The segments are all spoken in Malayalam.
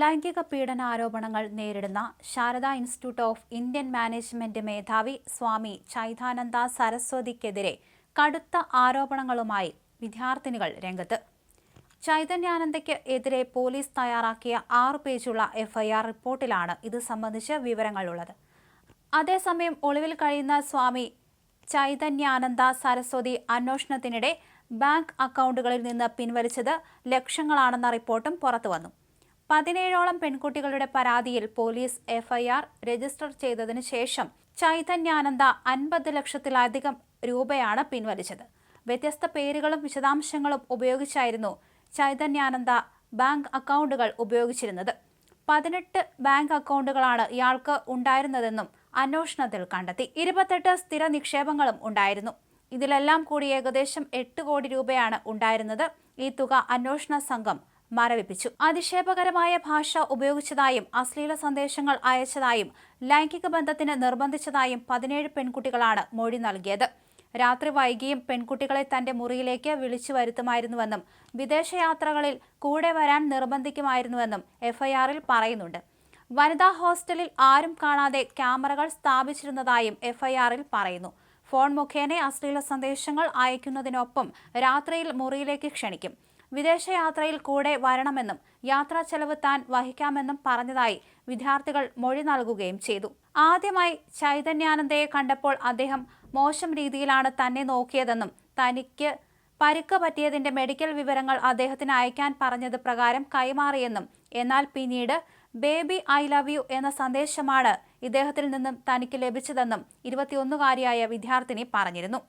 ലൈംഗിക പീഡന ആരോപണങ്ങൾ നേരിടുന്ന Sharada institute of Indian management മേധാവി സ്വാമി ചൈതാനന്ദ സരസ്വതിക്കെതിരെ കടുത്ത ആരോപണങ്ങളുമായി വിദ്യാർത്ഥിനികൾ രംഗത്ത്. ചൈതന്യാനന്ദയ്ക്ക് എതിരെ പോലീസ് തയ്യാറാക്കിയ ആറു പേജുള്ള എഫ്ഐആർ റിപ്പോർട്ടിലാണ് ഇത് സംബന്ധിച്ച് വിവരങ്ങളുള്ളത്. അതേസമയം ഒളിവിൽ കഴിയുന്ന സ്വാമി ചൈതന്യാനന്ദ സരസ്വതി അന്വേഷണത്തിനിടെ ബാങ്ക് അക്കൗണ്ടുകളിൽ നിന്ന് പിൻവലിച്ചത് ലക്ഷങ്ങളാണെന്ന റിപ്പോർട്ടും പുറത്തുവന്നു. പതിനേഴോളം പെൺകുട്ടികളുടെ പരാതിയിൽ പോലീസ് എഫ്ഐആർ രജിസ്റ്റർ ചെയ്തതിനു ശേഷം ചൈതന്യാനന്ദ അൻപത് ലക്ഷത്തിലധികം രൂപയാണ് പിൻവലിച്ചത്. വ്യത്യസ്ത പേരുകളും വിശദാംശങ്ങളും ഉപയോഗിച്ചായിരുന്നു ചൈതന്യാനന്ദ ബാങ്ക് അക്കൗണ്ടുകൾ ഉപയോഗിച്ചിരുന്നത്. പതിനെട്ട് ബാങ്ക് അക്കൗണ്ടുകളാണ് ഇയാൾക്ക് ഉണ്ടായിരുന്നതെന്നും അന്വേഷണത്തിൽ കണ്ടെത്തി. ഇരുപത്തെട്ട് സ്ഥിര നിക്ഷേപങ്ങളും ഉണ്ടായിരുന്നു. ഇതിലെല്ലാം കൂടി ഏകദേശം എട്ട് കോടി രൂപയാണ് ഉണ്ടായിരുന്നത്. ഈ തുക അന്വേഷണ സംഘം മരവിപ്പിച്ചു. അധിക്ഷേപകരമായ ഭാഷ ഉപയോഗിച്ചതായും അശ്ലീല സന്ദേശങ്ങൾ അയച്ചതായും ലൈംഗിക ബന്ധത്തിന് നിർബന്ധിച്ചതായും പതിനേഴ് പെൺകുട്ടികളാണ് മൊഴി നൽകിയത്. രാത്രി വൈകിയും പെൺകുട്ടികളെ തന്റെ മുറിയിലേക്ക് വിളിച്ചു വരുത്തുമായിരുന്നുവെന്നും വിദേശയാത്രകളിൽ കൂടെ വരാൻ നിർബന്ധിക്കുമായിരുന്നുവെന്നും എഫ്ഐആറിൽ പറയുന്നുണ്ട്. വനിതാ ഹോസ്റ്റലിൽ ആരും കാണാതെ ക്യാമറകൾ സ്ഥാപിച്ചിരുന്നതായും എഫ്ഐആറിൽ പറയുന്നു. ഫോൺ മുഖേന അശ്ലീല സന്ദേശങ്ങൾ അയക്കുന്നതിനൊപ്പം രാത്രിയിൽ മുറിയിലേക്ക് ക്ഷണിക്കും. വിദേശയാത്രയിൽ കൂടെ വരണമെന്നും യാത്രാ ചെലവ് താൻ വഹിക്കാമെന്നും പറഞ്ഞതായി വിദ്യാർത്ഥികൾ മൊഴി നൽകുകയും ചെയ്തു. ആദ്യമായി ചൈതന്യാനന്ദയെ കണ്ടപ്പോൾ അദ്ദേഹം മോശം രീതിയിലാണ് തന്നെ നോക്കിയതെന്നും തനിക്ക് പരിക്ക് പറ്റിയതിന്റെ മെഡിക്കൽ വിവരങ്ങൾ അദ്ദേഹത്തിന് അയക്കാൻ പറഞ്ഞത് പ്രകാരം കൈമാറിയെന്നും എന്നാൽ പിന്നീട് ബേബി ഐ ലവ് യു എന്ന സന്ദേശമാണ് ഇദ്ദേഹത്തിൽ നിന്നും തനിക്ക് ലഭിച്ചതെന്നും ഇരുപത്തിയൊന്നുകാരിയായ വിദ്യാർത്ഥിനി പറഞ്ഞിരുന്നു.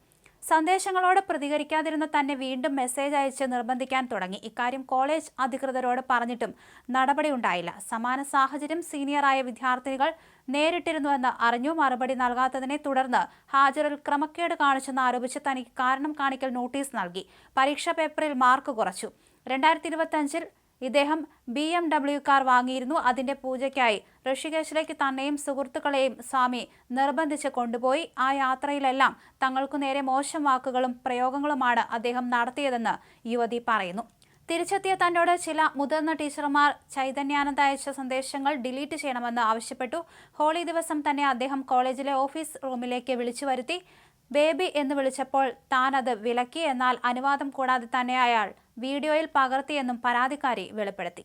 സന്ദേശങ്ങളോട് പ്രതികരിക്കാതിരുന്ന തന്നെ വീണ്ടും മെസ്സേജ് അയച്ച് നിർബന്ധിക്കാൻ തുടങ്ങി. ഇക്കാര്യം കോളേജ് അധികൃതരോട് പറഞ്ഞിട്ടും നടപടിയുണ്ടായില്ല സമാന സാഹചര്യം സീനിയറായ വിദ്യാർത്ഥിനികൾ നേരിട്ടിരുന്നുവെന്ന് അറിഞ്ഞു. മറുപടി നൽകാത്തതിനെ തുടർന്ന് ഹാജറിൽ ക്രമക്കേട് കാണിച്ചെന്ന് ആരോപിച്ച് തനിക്ക് കാരണം കാണിക്കൽ നോട്ടീസ് നൽകി. പരീക്ഷാ പേപ്പറിൽ മാർക്ക് കുറച്ചു. രണ്ടായിരത്തി ഇരുപത്തിയഞ്ചിൽ ഇദ്ദേഹം ബി എം ഡബ്ല്യു കാർ വാങ്ങിയിരുന്നു. അതിന്റെ പൂജയ്ക്കായി ഋഷികേശിലേക്ക് തന്നെയും സുഹൃത്തുക്കളെയും സ്വാമി നിർബന്ധിച്ച് കൊണ്ടുപോയി. ആ യാത്രയിലെല്ലാം തങ്ങൾക്കു നേരെ മോശം വാക്കുകളും പ്രയോഗങ്ങളുമാണ് അദ്ദേഹം നടത്തിയതെന്ന് യുവതി പറയുന്നു. തിരിച്ചെത്തിയ തന്നോട് ചില മുതിർന്ന ടീച്ചർമാർ ചൈതന്യാനന്ദ അയച്ച സന്ദേശങ്ങൾ ഡിലീറ്റ് ചെയ്യണമെന്ന് ആവശ്യപ്പെട്ടു. ഹോളി ദിവസം തന്നെ അദ്ദേഹം കോളേജിലെ ഓഫീസ് റൂമിലേക്ക് വിളിച്ചു വരുത്തി. ബേബി എന്ന് വിളിച്ചപ്പോൾ താൻ അത് വിലക്കി എന്നാൽ അനുവാദം കൂടാതെ തന്നെ അയാൾ വീഡിയോയിൽ പകർത്തിയെന്നും പരാതിക്കാരി വെളിപ്പെടുത്തി.